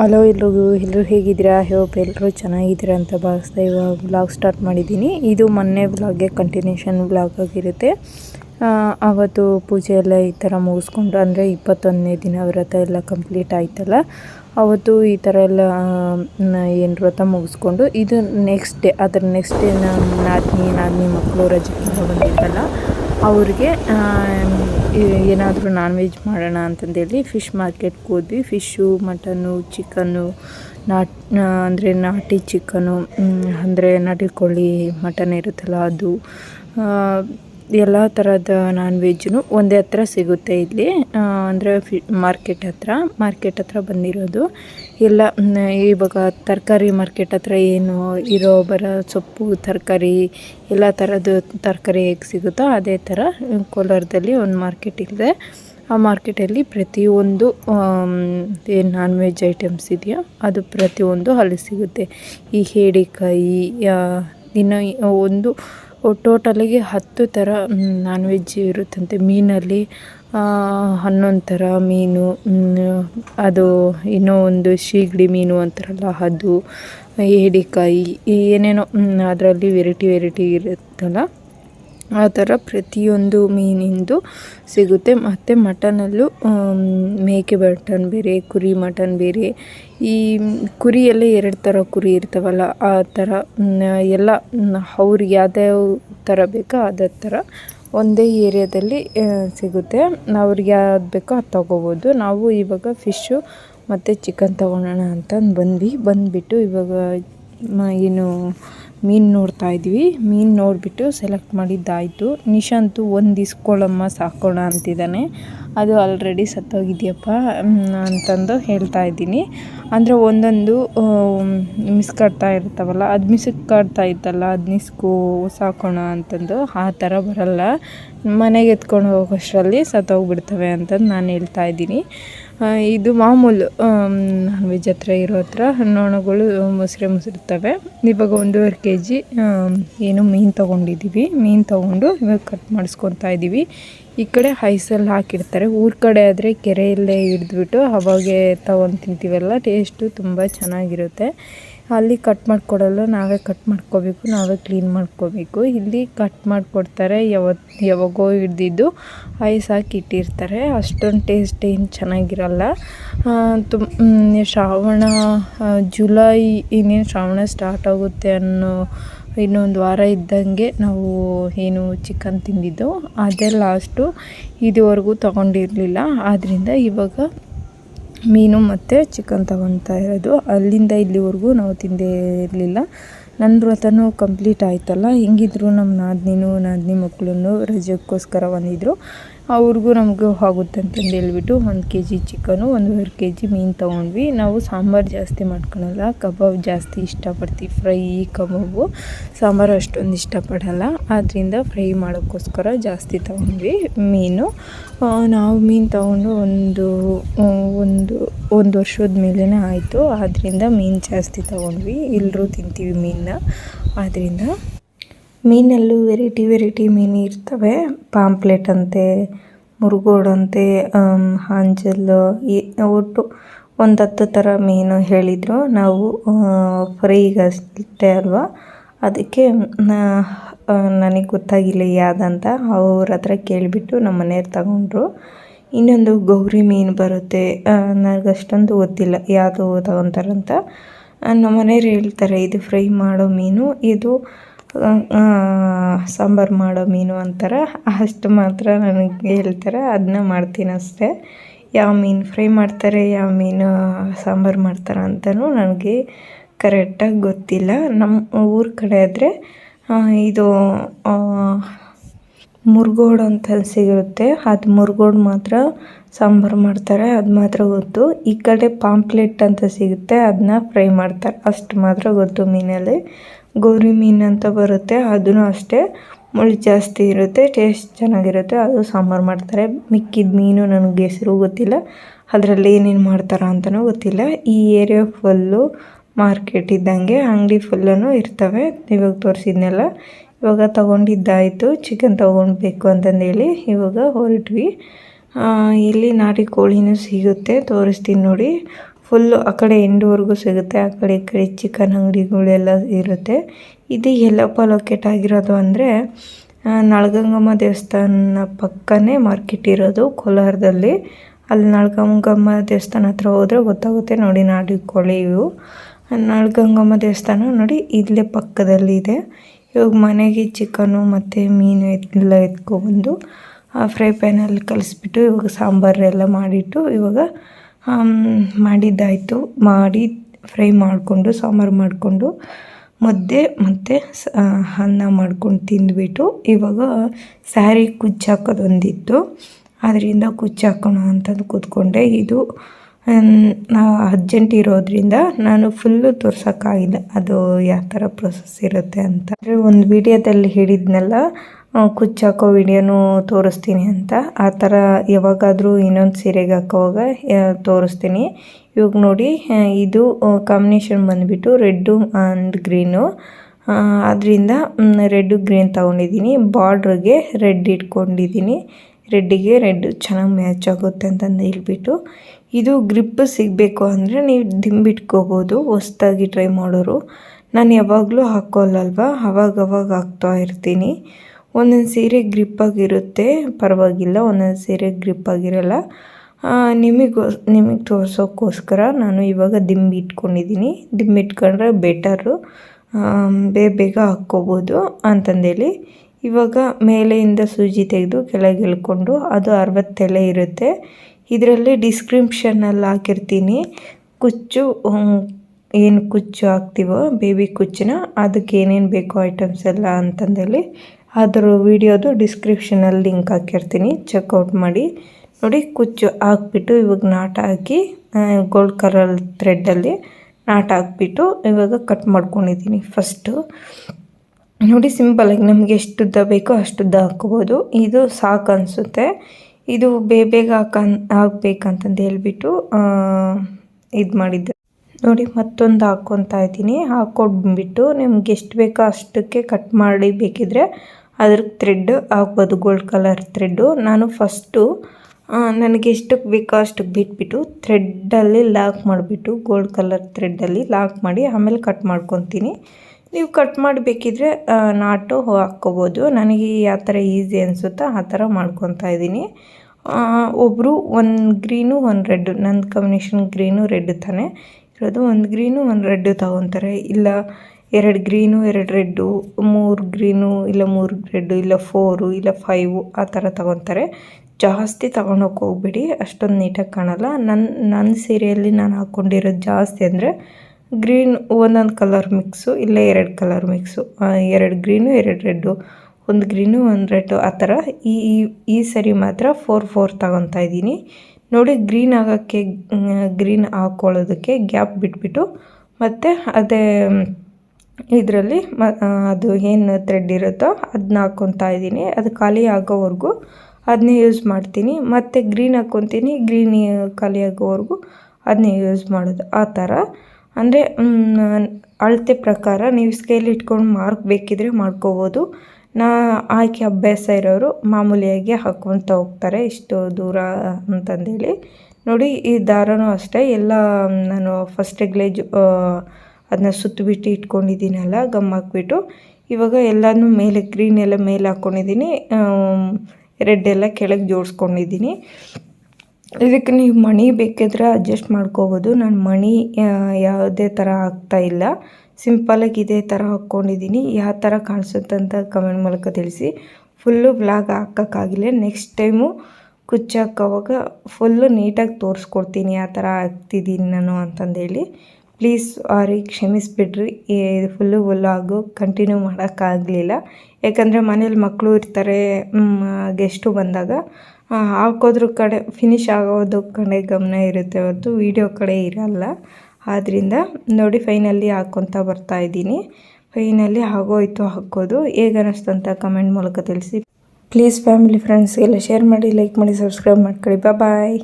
Hello, ಎಲ್ರಿಗೂ ಎಲ್ಲರೂ ಹೇಗಿದ್ದೀರಾ? ಹೋಪ್ ಎಲ್ಲರೂ ಚೆನ್ನಾಗಿದ್ದೀರಾ ಅಂತ ಭಾವಿಸ್ತಾ ಇವಾಗ ಬ್ಲಾಗ್ ಸ್ಟಾರ್ಟ್ ಮಾಡಿದ್ದೀನಿ. ಇದು ಮೊನ್ನೆ ಬ್ಲಾಗ್ಗೆ ಕಂಟಿನ್ಯೂಷನ್ ಬ್ಲಾಗ್ ಆಗಿರುತ್ತೆ. ಆವತ್ತು ಪೂಜೆ ಎಲ್ಲ ಈ ಥರ ಮುಗಿಸ್ಕೊಂಡು, ಅಂದರೆ ಇಪ್ಪತ್ತೊಂದನೇ ದಿನ ವ್ರತ ಎಲ್ಲ ಕಂಪ್ಲೀಟ್ ಆಯ್ತಲ್ಲ, ಅವತ್ತು ಈ ಥರ ಎಲ್ಲ ಏನು ವ್ರತ ಮುಗಿಸ್ಕೊಂಡು, ಇದು ನೆಕ್ಸ್ಟ್ ಡೇ ಅದರ ನೆಕ್ಸ್ಟ್ ಡೇ ನಮ್ಮ ನಾದಿನಿ ನಾದಿನಿ ಮಕ್ಕಳು ರಜೆ ಬಂದಿದ್ದಲ್ಲ ಅವ್ರಿಗೆ ಏನಾದರೂ ನಾನ್ ವೆಜ್ ಮಾಡೋಣ ಅಂತಂದೇಳಿ ಫಿಶ್ ಮಾರ್ಕೆಟ್ಗೆ ಹೋದ್ವಿ. ಫಿಶ್ಶು ಮಟನ್ನು ಚಿಕನ್ನು ನಾಟ್ ಅಂದರೆ ನಾಟಿ ಚಿಕನು ಅಂದರೆ ನಾಟಿ ಕೋಳಿ ಮಟನ್ ಇರುತ್ತಲ್ಲ ಅದು ಎಲ್ಲ ಥರದ ನಾನ್ ವೆಜ್ನು ಒಂದೇ ಹತ್ರ ಸಿಗುತ್ತೆ ಇಲ್ಲಿ. ಅಂದರೆ ಫಿ ಮಾರ್ಕೆಟ್ ಹತ್ರ. ಮಾರ್ಕೆಟ್ ಹತ್ರ ಬಂದಿರೋದು. ಎಲ್ಲ ಇವಾಗ ತರಕಾರಿ ಮಾರ್ಕೆಟ್ ಹತ್ರ ಏನು ಇರೋ ಬರೋ ಸೊಪ್ಪು, ತರಕಾರಿ, ಎಲ್ಲ ಥರದ್ದು ತರಕಾರಿ ಹೇಗೆ ಸಿಗುತ್ತೋ ಅದೇ ಥರ ಕೋಲಾರದಲ್ಲಿ ಒಂದು ಮಾರ್ಕೆಟ್ ಇದೆ. ಆ ಮಾರ್ಕೆಟಲ್ಲಿ ಪ್ರತಿಯೊಂದು ಏನು ನಾನ್ ವೆಜ್ ಐಟಮ್ಸ್ ಇದೆಯೋ ಅದು ಪ್ರತಿಯೊಂದು ಅಲ್ಲಿ ಸಿಗುತ್ತೆ. ಈ ಹೇಡಿಕಾಯಿ ಇನ್ನು ಒಂದು ಟೋಟಲಿಗೆ ಹತ್ತು ಥರ ನಾನ್ ವೆಜ್ ಇರುತ್ತಂತೆ. ಮೀನಲ್ಲಿ ಹನ್ನೊಂದು ಥರ ಮೀನು ಅದು ಇನ್ನೂ ಒಂದು ಶೀಗಡಿ ಮೀನು ಅಂತಾರಲ್ಲ, ಅದು, ಏಡಿಕಾಯಿ ಏನೇನೋ ಅದರಲ್ಲಿ ವೆರೈಟಿ ವೆರೈಟಿ ಇರುತ್ತಲ್ಲ. ಆ ಥರ ಪ್ರತಿಯೊಂದು ಮೀನಿಂದು ಸಿಗುತ್ತೆ. ಮತ್ತು ಮಟನಲ್ಲೂ ಮೇಕೆ ಮಟನ್ ಬೇರೆ, ಕುರಿ ಮಟನ್ ಬೇರೆ, ಈ ಕುರಿಯಲ್ಲೇ ಎರಡು ಥರ ಕುರಿ ಇರ್ತಾವಲ್ಲ, ಆ ಥರ ಎಲ್ಲ ಅವ್ರಿಗೆ ಯಾವ್ದ್ಯಾವ ಥರ ಬೇಕೋ ಅದೇ ಥರ ಒಂದೇ ಏರಿಯಾದಲ್ಲಿ ಸಿಗುತ್ತೆ. ಅವ್ರಿಗೆ ಯಾವ್ದು ಬೇಕೋ ಅದು ತೊಗೋಬೋದು. ನಾವು ಇವಾಗ ಫಿಶ್ಶು ಮತ್ತು ಚಿಕನ್ ತೊಗೊಳೋಣ ಅಂತಂದು ಬಂದ್ವಿ. ಬಂದುಬಿಟ್ಟು ಇವಾಗ ಏನು ಮೀನು ನೋಡ್ತಾ ಇದ್ವಿ. ಮೀನು ನೋಡಿಬಿಟ್ಟು ಸೆಲೆಕ್ಟ್ ಮಾಡಿದ್ದಾಯಿತು. ನಿಶಾಂತು ಒಂದು ಇಸ್ಕೊಳ್ಳಮ್ಮ ಸಾಕೋಣ ಅಂತಿದ್ದಾನೆ ಅದು ಆಲ್ರೆಡಿ ಸತ್ತೋಗಿದೆಯಪ್ಪ ಅಂತಂದು ಹೇಳ್ತಾ ಇದ್ದೀನಿ. ಅಂದರೆ ಒಂದೊಂದು ಮಿಸ್ ಕಾಡ್ತಾ ಇರ್ತಾವಲ್ಲ, ಅದು ಮಿಸ್ ಕಾಡ್ತಾ ಇತ್ತಲ್ಲ, ಅದು ನಿಸ್ಕು ಸಾಕೋಣ ಅಂತಂದು ಆ ಥರ ಬರಲ್ಲ. ಮನೆಗೆ ಎತ್ಕೊಂಡು ಹೋಗೋಷ್ಟರಲ್ಲಿ ಸತ್ತೋಗ್ಬಿಡ್ತವೆ ಅಂತಂದು ನಾನು ಹೇಳ್ತಾ ಇದ್ದೀನಿ. ಇದು ಮಾಮೂಲು ವೆಜ್ ಹತ್ರ ಇರೋ ಹತ್ರ ನೊಣಗಳು ಮೊಸರೆ ಮುಸಿರ್ತವೆ ಇವಾಗ ಒಂದೂವರೆ ಕೆ ಜಿ ಏನು ಮೀನು ತೊಗೊಂಡಿದ್ದೀವಿ ಮೀನು ತೊಗೊಂಡು ಇವಾಗ ಕಟ್ ಮಾಡಿಸ್ಕೊತಾ ಇದ್ದೀವಿ ಈ ಕಡೆ ಐಸಲ್ಲಿ ಹಾಕಿರ್ತಾರೆ. ಊರ ಕಡೆ ಆದರೆ ಕೆರೆಯಲ್ಲೇ ಹಿಡಿದ್ಬಿಟ್ಟು ಅವಾಗೆ ತೊಗೊಂಡು ತಿಂತೀವಲ್ಲ ಟೇಸ್ಟು ತುಂಬ ಚೆನ್ನಾಗಿರುತ್ತೆ. ಅಲ್ಲಿ ಕಟ್ ಮಾಡಿಕೊಡಲ್ಲ, ನಾವೇ ಕಟ್ ಮಾಡ್ಕೋಬೇಕು, ನಾವೇ ಕ್ಲೀನ್ ಮಾಡ್ಕೋಬೇಕು. ಇಲ್ಲಿ ಕಟ್ ಮಾಡಿಕೊಡ್ತಾರೆ ಯಾವತ್ತು ಯಾವಾಗೋ ಹಿಡ್ದಿದ್ದು ಐಸ್ ಹಾಕಿ ಇಟ್ಟಿರ್ತಾರೆ. ಅಷ್ಟೊಂದು ಟೇಸ್ಟ್ ಏನು ಚೆನ್ನಾಗಿರಲ್ಲ. ತುಮ್ ಶ್ರಾವಣ ಜುಲೈ ಇನ್ನೇನು ಶ್ರಾವಣ ಸ್ಟಾರ್ಟ್ ಆಗುತ್ತೆ ಅನ್ನೋ ಇನ್ನೊಂದು ವಾರ ಇದ್ದಂಗೆ ನಾವು ಏನು ಚಿಕನ್ ತಿಂದಿದ್ದು, ಅದೇ ಲಾಸ್ಟು ಇದುವರೆಗೂ ತೊಗೊಂಡಿರಲಿಲ್ಲ. ಆದ್ದರಿಂದ ಇವಾಗ ಮೀನು ಮತ್ತು ಚಿಕನ್ ತಗೊತಾ ಇರೋದು. ಅಲ್ಲಿಂದ ಇಲ್ಲಿವರೆಗೂ ನಾವು ತಿಂದೇ ಇರಲಿಲ್ಲ. ನನ್ನ ವ್ರತನೂ ಕಂಪ್ಲೀಟ್ ಆಯಿತಲ್ಲ. ಹೆಂಗಿದ್ರು ನಮ್ಮ ನಾದಿನಿನೂ, ನಾದಿನಿ ಮಕ್ಕಳನ್ನು ರಜಕ್ಕೋಸ್ಕರ ಬಂದಿದ್ದರು ಅವ್ರಿಗೂ ನಮಗೂ ಆಗುತ್ತೆ ಅಂತಂದು ಹೇಳ್ಬಿಟ್ಟು ಒಂದು ಕೆ ಜಿ ಚಿಕನು, ಒಂದೂವರೆ ಕೆ ಜಿ ಮೀನು ತೊಗೊಂಡ್ವಿ. ನಾವು ಸಾಂಬಾರು ಜಾಸ್ತಿ ಮಾಡ್ಕೊಳಲ್ಲ, ಕಬಾಬ್ ಜಾಸ್ತಿ ಇಷ್ಟಪಡ್ತೀವಿ, ಫ್ರೈ, ಕಬಾಬು. ಸಾಂಬಾರು ಅಷ್ಟೊಂದು ಇಷ್ಟಪಡಲ್ಲ. ಆದ್ದರಿಂದ ಫ್ರೈ ಮಾಡೋಕ್ಕೋಸ್ಕರ ಜಾಸ್ತಿ ತೊಗೊಂಡ್ವಿ ಮೀನು. ನಾವು ಮೀನು ತೊಗೊಂಡು ಒಂದು ಒಂದು ಒಂದು ವರ್ಷದ ಮೇಲೇ ಆಯಿತು. ಆದ್ದರಿಂದ ಮೀನು ಜಾಸ್ತಿ ತೊಗೊಂಡ್ವಿ. ಎಲ್ಲರೂ ತಿಂತೀವಿ ಮೀನನ್ನ. ಆದ್ದರಿಂದ ಮೀನಲ್ಲೂ ವೆರೈಟಿ ವೆರೈಟಿ ಮೀನು ಇರ್ತವೆ. ಪಾಂಪ್ಲೆಟ್ ಅಂತೆ ಮುರುಗೋಡಂತೆ ಅಂತೆ ಹಾಂಜಲ್, ಈ ಒಟ್ಟು ಒಂದು ಹತ್ತು ಥರ ಮೀನು ಹೇಳಿದರು. ನಾವು ಫ್ರೈಗಷ್ಟೇ ಅಲ್ವಾ? ಅದಕ್ಕೆ ನನಗೆ ಗೊತ್ತಾಗಿಲ್ಲ ಯಾವ್ದಂತ ಅವ್ರ ಹತ್ರ ಕೇಳಿಬಿಟ್ಟು ನಮ್ಮ ಮನೆಯವ್ರು ತಗೊಂಡ್ರು. ಇನ್ನೊಂದು ಗೌರಿ ಮೀನು ಬರುತ್ತೆ. ನನಗಷ್ಟೊಂದು ಗೊತ್ತಿಲ್ಲ. ಯಾವುದು ತಗೊತಾರಂತ. ನಮ್ಮ ಮನೆಯವ್ರು ಹೇಳ್ತಾರೆ, ಇದು ಫ್ರೈ ಮಾಡೋ ಮೀನು. ಇದು ಸಾಂಬಾರು ಮಾಡೋ ಮೀನು ಅಂತಾರೆ, ಅಷ್ಟು ಮಾತ್ರ ನನಗೆ ಹೇಳ್ತಾರೆ. ಅದನ್ನ ಮಾಡ್ತೀನಿ ಅಷ್ಟೇ. ಯಾವ ಮೀನು ಫ್ರೈ ಮಾಡ್ತಾರೆ, ಯಾವ ಮೀನು ಸಾಂಬಾರು ಮಾಡ್ತಾರೆ ಅಂತಲೂ ನನಗೆ ಕರೆಕ್ಟಾಗಿ ಗೊತ್ತಿಲ್ಲ. ನಮ್ಮ ಊರ ಕಡೆ ಆದರೆ ಇದು ಮುರುಗೋಡು ಅಂತ ಸಿಗುತ್ತೆ. ಅದು ಮುರ್ಗೋಡು ಮಾತ್ರ ಸಾಂಬಾರು ಮಾಡ್ತಾರೆ, ಅದು ಮಾತ್ರ ಗೊತ್ತು. ಈ ಕಡೆ ಪಾಂಪ್ಲೆಟ್ ಅಂತ ಸಿಗುತ್ತೆ ಅದನ್ನ ಫ್ರೈ ಮಾಡ್ತಾರೆ. ಅಷ್ಟು ಮಾತ್ರ ಗೊತ್ತು ಮೀನಲ್ಲಿ. ಗೌರಿ ಮೀನು ಅಂತ ಬರುತ್ತೆ ಅದೂ ಅಷ್ಟೇ. ಮುಳ್ಳು ಜಾಸ್ತಿ ಇರುತ್ತೆ, ಟೇಸ್ಟ್ ಚೆನ್ನಾಗಿರುತ್ತೆ, ಅದು ಸಾಂಬಾರು ಮಾಡ್ತಾರೆ. ಮಿಕ್ಕಿದ ಮೀನು ನನಗೆ ಹೆಸರು ಗೊತ್ತಿಲ್ಲ, ಅದರಲ್ಲಿ ಏನೇನು ಮಾಡ್ತಾರ ಅಂತಲೂ ಗೊತ್ತಿಲ್ಲ. ಈ ಏರಿಯಾ ಫುಲ್ಲು ಮಾರ್ಕೆಟ್ ಇದ್ದಂಗೆ ಅಂಗಡಿ ಫುಲ್ಲೂ ಇರ್ತವೆ, ಇವಾಗ ತೋರಿಸಿದ್ನೆಲ್ಲ. ಇವಾಗ ತೊಗೊಂಡಿದ್ದಾಯಿತು ಚಿಕನ್ ತೊಗೊಳ್ಬೇಕು ಅಂತಂದೇಳಿ ಇವಾಗ ಹೊರಟ್ವಿ. ಇಲ್ಲಿ ನಾಟಿ ಕೋಳಿನೂ ಸಿಗುತ್ತೆ, ತೋರಿಸ್ತೀನಿ ನೋಡಿ. ಫುಲ್ಲು ಆ ಕಡೆ ಎಂಡ್ವರೆಗೂ ಸಿಗುತ್ತೆ, ಆ ಕಡೆ ಈ ಕಡೆ ಚಿಕನ್ ಅಂಗಡಿಗಳೆಲ್ಲ ಇರುತ್ತೆ. ಇದು ಎಲ್ಲಪ್ಪ ಲೊಕೇಟ್ ಆಗಿರೋದು ಅಂದರೆ ನಳಗಂಗಮ್ಮ ದೇವಸ್ಥಾನ ಪಕ್ಕನೇ ಮಾರ್ಕೆಟ್ ಇರೋದು ಕೋಲಾರದಲ್ಲಿ. ಅಲ್ಲಿ ನಳಗಂಗಮ್ಮ ದೇವಸ್ಥಾನ ಹತ್ರ ಹೋದರೆ ಗೊತ್ತಾಗುತ್ತೆ ನೋಡಿ ನಾಡಿ ಕೋಳಿ ಇವು. ನಳಗಂಗಮ್ಮ ದೇವಸ್ಥಾನ ನೋಡಿ ಇಲ್ಲೇ ಪಕ್ಕದಲ್ಲಿ ಇದೆ ಇವಾಗ ಮನೆಗೆ ಚಿಕನು ಮತ್ತು ಮೀನು ಎಲ್ಲ ಎತ್ಕೊಬಂದು ಫ್ರೈ ಪ್ಯಾನಲ್ಲಿ ಕಲಿಸ್ಬಿಟ್ಟು ಇವಾಗ ಸಾಂಬಾರೆಲ್ಲ ಮಾಡಿಟ್ಟು ಇವಾಗ ಮಾಡಿದ್ದಾಯಿತು. ಮಾಡಿ ಫ್ರೈ ಮಾಡಿಕೊಂಡು, ಸಾಂಬಾರು ಮಾಡಿಕೊಂಡು, ಮುದ್ದೆ ಮತ್ತು ಅನ್ನ ಮಾಡ್ಕೊಂಡು ತಿಂದುಬಿಟ್ಟು ಇವಾಗ ಸ್ಯಾರಿ ಕುಚ್ಚು ಹಾಕೋದೊಂದಿತ್ತು. ಅದರಿಂದ ಕುಚ್ಚು ಹಾಕೋಣ ಅಂತಂದು ಕೂತ್ಕೊಂಡೆ. ಇದು ಅರ್ಜೆಂಟ್ ಇರೋದ್ರಿಂದ ನಾನು ಫುಲ್ಲು ತೋರ್ಸೋಕ್ಕಾಗಿಲ್ಲ. ಅದು ಯಾವ ಥರ ಪ್ರೊಸೆಸ್ ಇರುತ್ತೆ ಅಂತ. ಒಂದು ವಿಡಿಯೋದಲ್ಲಿ ಹೇಳಿದ್ನಲ್ಲ ಕುಚ್ಚು ಹಾಕೋ ವಿಡಿಯೋನು ತೋರಿಸ್ತೀನಿ ಅಂತ. ಆ ಥರ ಯಾವಾಗಾದರೂ ಇನ್ನೊಂದು ಸೀರೆಗೆ ಹಾಕೋವಾಗ ತೋರಿಸ್ತೀನಿ. ಇವಾಗ ನೋಡಿ ಇದು ಕಾಂಬಿನೇಷನ್ ಬಂದುಬಿಟ್ಟು ರೆಡ್ಡು ಆ್ಯಂಡ್ ಗ್ರೀನು. ಅದರಿಂದ ರೆಡ್ಡು ಗ್ರೀನ್ ತೊಗೊಂಡಿದ್ದೀನಿ. ಬಾರ್ಡ್ರಿಗೆ ರೆಡ್ ಇಟ್ಕೊಂಡಿದ್ದೀನಿ. ರೆಡ್ಡಿಗೆ ರೆಡ್ ಚೆನ್ನಾಗಿ ಮ್ಯಾಚ್ ಆಗುತ್ತೆ ಅಂತಂದು ಹೇಳ್ಬಿಟ್ಟು. ಇದು ಗ್ರಿಪ್ ಸಿಗಬೇಕು ಅಂದರೆ ನೀವು ದಿಂಬಿಟ್ಕೋಬೋದು ಹೊಸ್ದಾಗಿ ಟ್ರೈ ಮಾಡೋರು. ನಾನು ಯಾವಾಗಲೂ ಹಾಕೋಲ್ಲಲ್ವ ಅವಾಗವಾಗ ಹಾಕ್ತಾ ಇರ್ತೀನಿ. ಒಂದೊಂದು ಸೀರೆ ಗ್ರಿಪ್ಪಾಗಿರುತ್ತೆ ಪರವಾಗಿಲ್ಲ, ಒಂದೊಂದು ಸೀರೆ ಗ್ರಿಪ್ಪಾಗಿರಲ್ಲ ನಿಮಗೋ, ನಿಮಗೆ ತೋರಿಸೋಕ್ಕೋಸ್ಕರ ನಾನು ಇವಾಗ ದಿಂಬಿ ಇಟ್ಕೊಂಡಿದ್ದೀನಿ ದಿಂಬಿ ಇಟ್ಕೊಂಡ್ರೆ ಬೆಟರು ಬೇಗ ಬೇಗ ಹಾಕ್ಕೋಬೋದು ಅಂತಂದೇಳಿ. ಇವಾಗ ಮೇಲೆಯಿಂದ ಸೂಜಿ ತೆಗೆದು ಕೆಳಗೆ ಇಳ್ಕೊಂಡು ಅದು ಅರವತ್ತೆಲೆ ಇರುತ್ತೆ. ಇದರಲ್ಲಿ ಡಿಸ್ಕ್ರಿಪ್ಷನಲ್ಲಿ ಹಾಕಿರ್ತೀನಿ. ಕುಚ್ಚು ಏನು ಕುಚ್ಚು ಹಾಕ್ತೀವೋ ಬೇಬಿ ಕುಚ್ಚನ್ನ ಅದಕ್ಕೆ ಏನೇನು ಬೇಕೋ ಐಟಮ್ಸ್ ಎಲ್ಲ ಅಂತಂದೇಳಿ. ಅದರ ವಿಡಿಯೋದು ಡಿಸ್ಕ್ರಿಪ್ಷನಲ್ಲಿ ಲಿಂಕ್ ಹಾಕಿರ್ತೀನಿ. ಚೆಕ್ಔಟ್ ಮಾಡಿ. ನೋಡಿ, ಕುಚ್ಚು ಹಾಕ್ಬಿಟ್ಟು ಇವಾಗ ನಾಟ ಹಾಕಿ ಗೋಲ್ಡ್ ಕಲರ್ ಥ್ರೆಡ್ಡಲ್ಲಿ ನಾಟ ಹಾಕ್ಬಿಟ್ಟು ಇವಾಗ ಕಟ್ ಮಾಡ್ಕೊಂಡಿದ್ದೀನಿ ಫಸ್ಟು ನೋಡಿ ಸಿಂಪಲಾಗಿ ನಮಗೆ ಎಷ್ಟು ಉದ್ದ ಬೇಕೋ ಅಷ್ಟು ಹಾಕ್ಬೋದು. ಇದು ಸಾಕು ಅನಿಸುತ್ತೆ. ಇದು ಬೇಗ ಹಾಕನ್ ಹಾಕ್ಬೇಕಂತಂದು ಹೇಳ್ಬಿಟ್ಟು ಇದು ಮಾಡಿದ್ದೆ. ನೋಡಿ, ಮತ್ತೊಂದು ಹಾಕ್ಕೊತಾ ಇದ್ದೀನಿ. ಹಾಕೊಂಡ್ಬಿಟ್ಟು ನಿಮ್ಗೆ ಎಷ್ಟು ಬೇಕೋ ಅಷ್ಟಕ್ಕೆ ಕಟ್ ಮಾಡಿ ಬೇಕಿದ್ರೆ ಅದ್ರ ಥ್ರೆಡ್ ಹಾಕ್ಬೋದು ಗೋಲ್ಡ್ ಕಲರ್ ಥ್ರೆಡ್ಡು ನಾನು ಫಸ್ಟು ನನಗೆ ಎಷ್ಟಕ್ಕೆ ಬೇಕೋ ಅಷ್ಟಕ್ಕೆ ಬಿಟ್ಬಿಟ್ಟು ಥ್ರೆಡ್ಡಲ್ಲಿ ಲಾಕ್ ಮಾಡಿಬಿಟ್ಟು ಗೋಲ್ಡ್ ಕಲರ್ ಥ್ರೆಡ್ಡಲ್ಲಿ ಲಾಕ್ ಮಾಡಿ ಆಮೇಲೆ ಕಟ್ ಮಾಡ್ಕೊತೀನಿ. ನೀವು ಕಟ್ ಮಾಡಬೇಕಿದ್ರೆ ನಾಟು ಹಾಕ್ಕೋಬೋದು. ನನಗೆ ಯಾವ ಥರ ಈಸಿ ಅನಿಸುತ್ತೋ ಆ ಥರ ಮಾಡ್ಕೊತಾ ಇದ್ದೀನಿ. ಒಬ್ಬರು ಒಂದು ಗ್ರೀನು ಒಂದು ರೆಡ್ಡು ನನ್ನ ಕಾಂಬಿನೇಷನ್ ಗ್ರೀನು ರೆಡ್ ತಾನೆ. ಇರೋದು ಒಂದು ಗ್ರೀನು ಒಂದು ರೆಡ್ಡು ತೊಗೊತಾರೆ. ಇಲ್ಲ ಎರಡು ಗ್ರೀನು, ಎರಡು ರೆಡ್ಡು, ಮೂರು ಗ್ರೀನು, ಇಲ್ಲ ಮೂರು ರೆಡ್ಡು, ಇಲ್ಲ ಫೋರು, ಇಲ್ಲ ಫೈವು ಆ ಥರ ತೊಗೊತಾರೆ. ಜಾಸ್ತಿ ತೊಗೊಂಡೋಗಿ ಹೋಗ್ಬಿಡಿ, ಅಷ್ಟೊಂದು ನೀಟಾಗಿ ಕಾಣಲ್ಲ. ನನ್ನ ನನ್ನ ಸೀರೆಯಲ್ಲಿ ನಾನು ಹಾಕ್ಕೊಂಡಿರೋದು ಜಾಸ್ತಿ ಅಂದರೆ ಗ್ರೀನ್ ಒಂದೊಂದು ಕಲರ್ ಮಿಕ್ಸು, ಇಲ್ಲ ಎರಡು ಕಲರ್ ಮಿಕ್ಸು. ಎರಡು ಗ್ರೀನು, ಎರಡು ರೆಡ್ಡು. ಒಂದು ಗ್ರೀನು, ಒಂದು ರೆಡ್ಡು ಆ ಥರ. ಈ ಈ ಸರಿ ಮಾತ್ರ ಫೋರ್ ಫೋರ್ ತಗೊತಾ ಇದ್ದೀನಿ. ನೋಡಿ, ಗ್ರೀನ್ ಆಗೋಕ್ಕೆ ಗ್ರೀನ್ ಹಾಕ್ಕೊಳ್ಳೋದಕ್ಕೆ ಗ್ಯಾಪ್ ಬಿಟ್ಬಿಟ್ಟು ಮತ್ತು ಅದೇ ಇದರಲ್ಲಿ ಮ ಅದು ಏನು ಥ್ರೆಡ್ ಇರುತ್ತೋ ಅದನ್ನ ಹಾಕ್ಕೊತಾ ಇದ್ದೀನಿ. ಅದು ಖಾಲಿ ಆಗೋವರೆಗೂ ಅದನ್ನೇ ಯೂಸ್ ಮಾಡ್ತೀನಿ. ಮತ್ತು ಗ್ರೀನ್ ಹಾಕ್ಕೊತೀನಿ ಗ್ರೀನ್ ಖಾಲಿ ಆಗೋವರೆಗೂ ಅದನ್ನೇ ಯೂಸ್ ಮಾಡೋದು. ಆ ಥರ. ಅಂದರೆ ಅಳತೆ ಪ್ರಕಾರ ನೀವು ಸ್ಕೇಲ್ ಇಟ್ಕೊಂಡು ಮಾರ್ಕ್ ಬೇಕಿದ್ರೆ ಮಾಡ್ಕೋಬೋದು. ನಾ ಆಯ್ಕೆ ಅಭ್ಯಾಸ ಇರೋರು ಮಾಮೂಲಿಯಾಗಿ ಹಾಕ್ಕೊತ ಹೋಗ್ತಾರೆ ಇಷ್ಟು ದೂರ ಅಂತಂದೇಳಿ. ನೋಡಿ, ಈ ದಾರನೂ ಅಷ್ಟೇ. ಎಲ್ಲ ನಾನು ಫಸ್ಟ್ ಗ್ಲೇಜ್ ಅದನ್ನ ಸುತ್ತಿಬಿಟ್ಟು ಇಟ್ಕೊಂಡಿದ್ದೀನಲ್ಲ, ಗಮ್ ಹಾಕ್ಬಿಟ್ಟು. ಇವಾಗ ಎಲ್ಲನೂ ಮೇಲೆ ಗ್ರೀನ್ ಎಲ್ಲ ಮೇಲೆ ಹಾಕ್ಕೊಂಡಿದ್ದೀನಿ ರೆಡ್ ಎಲ್ಲ ಕೆಳಗೆ ಜೋಡಿಸ್ಕೊಂಡಿದ್ದೀನಿ. ಇದಕ್ಕೆ ನೀವು ಮಣಿ ಬೇಕಿದ್ರೆ ಅಡ್ಜಸ್ಟ್ ಮಾಡ್ಕೋಬೋದು. ನಾನು ಮಣಿ ಯಾವುದೇ ಥರ ಇಲ್ಲ. ಸಿಂಪಲಾಗಿ ಇದೇ ಥರ ಹಾಕ್ಕೊಂಡಿದ್ದೀನಿ. ಯಾವ ಥರ ಕಾಣಿಸುತ್ತಂತ ಕಮೆಂಟ್ ಮೂಲಕ ತಿಳಿಸಿ. ಫುಲ್ಲು ಬ್ಲಾಗ್ ಹಾಕೋಕ್ಕಾಗಿಲ್ಲ. ನೆಕ್ಸ್ಟ್ ಟೈಮು ಕುಚ್ಚಾಕೋವಾಗ ಫುಲ್ಲು ನೀಟಾಗಿ ತೋರಿಸ್ಕೊಡ್ತೀನಿ. ಯಾವ ಥರ ಹಾಕ್ತಿದ್ದೀನಿ ನಾನು ಅಂತಂದೇಳಿ. ಪ್ಲೀಸ್ ಅವ್ರಿಗೆ ಕ್ಷಮಿಸಿಬಿಡ್ರಿ. ಇದು ಫುಲ್ಲು ವ್ಲಾಗು ಕಂಟಿನ್ಯೂ ಮಾಡೋಕ್ಕಾಗಲಿಲ್ಲ. ಯಾಕಂದರೆ ಮನೇಲಿ ಮಕ್ಕಳು ಇರ್ತಾರೆ ಗೆಸ್ಟು ಬಂದಾಗ ಹಾಕೋದ್ರ ಕಡೆ ಫಿನಿಶ್ ಆಗೋದು ಕಡೆ ಗಮನ ಇರುತ್ತೆ ಹೊರತು ವೀಡಿಯೋ ಕಡೆ ಇರಲ್ಲ. ಆದ್ದರಿಂದ ನೋಡಿ ಫೈನಲ್ಲಿ ಹಾಕ್ಕೊತ ಬರ್ತಾ ಇದ್ದೀನಿ. ಫೈನಲ್ಲಿ ಆಗೋಯ್ತು ಹಾಕೋದು. ಹೇಗೆ ಅನ್ನಿಸ್ತು ಅಂತ ಕಮೆಂಟ್ ಮೂಲಕ ತಿಳಿಸಿ. ಪ್ಲೀಸ್ ಫ್ಯಾಮಿಲಿ ಫ್ರೆಂಡ್ಸ್ಗೆಲ್ಲ ಶೇರ್ ಮಾಡಿ ಲೈಕ್ ಮಾಡಿ ಸಬ್ಸ್ಕ್ರೈಬ್ ಮಾಡ್ಕೊಳ್ಳಿ. ಬಾಯ್